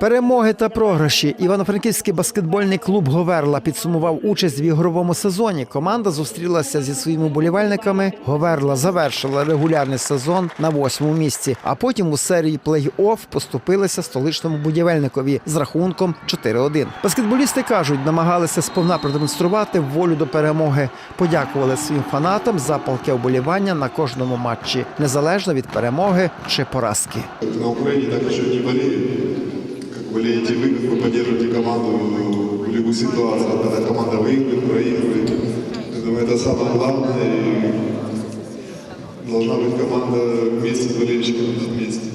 Перемоги та програші. Івано-Франківський баскетбольний клуб Говерла підсумував участь в ігровому сезоні. Команда зустрілася зі своїми болівальниками. Говерла завершила регулярний сезон на восьмому місці, а потім у серії плей-офф поступилися столичному будівельникові з рахунком 4-1. Баскетболісти кажуть, намагалися сповна продемонструвати волю до перемоги. Подякували своїм фанатам за палке вболівання на кожному матчі, незалежно від перемоги чи поразки. На Украине, так еще не болеют Как болеете вы, как вы поддерживаете команду в любую ситуацию, когда команда выигрывает, проигрывает. Я думаю, это самое главное. И должна быть команда вместе с болельщиками вместе.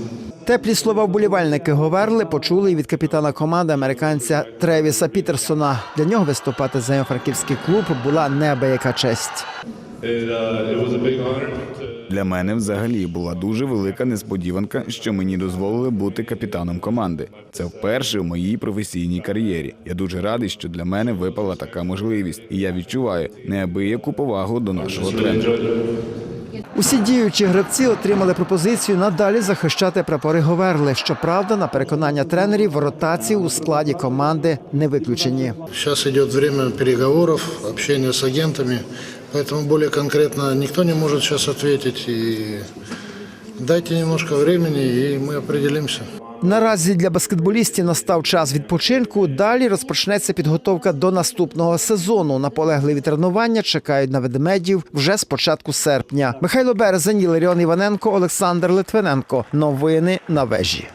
Теплі слова вболівальники Говерли почули і від капітана команди американця Тревіса Пітерсона. Для нього виступати за франківський клуб була неабияка честь. It, it was a big honor to Для мене взагалі була дуже велика несподіванка, що мені дозволили бути капітаном команди. Це вперше в моїй професійній кар'єрі. Я дуже радий, що для мене випала така можливість, і я відчуваю неабияку повагу до нашого тренера. Усі діючі гравці отримали пропозицію надалі захищати прапори Говерли. Щоправда, на переконання тренерів, ротації у складі команди не виключені. Сейчас идет время переговоров, общения с агентами, поэтому более конкретно никто не может сейчас ответить. И дайте немножко времени, и мы определимся. Наразі для баскетболістів настав час відпочинку. Далі розпочнеться підготовка до наступного сезону. Наполегливі тренування чекають на ведмедів вже з початку серпня. Михайло Березань, Іларіон Іваненко, Олександр Литвиненко. Новини на вежі.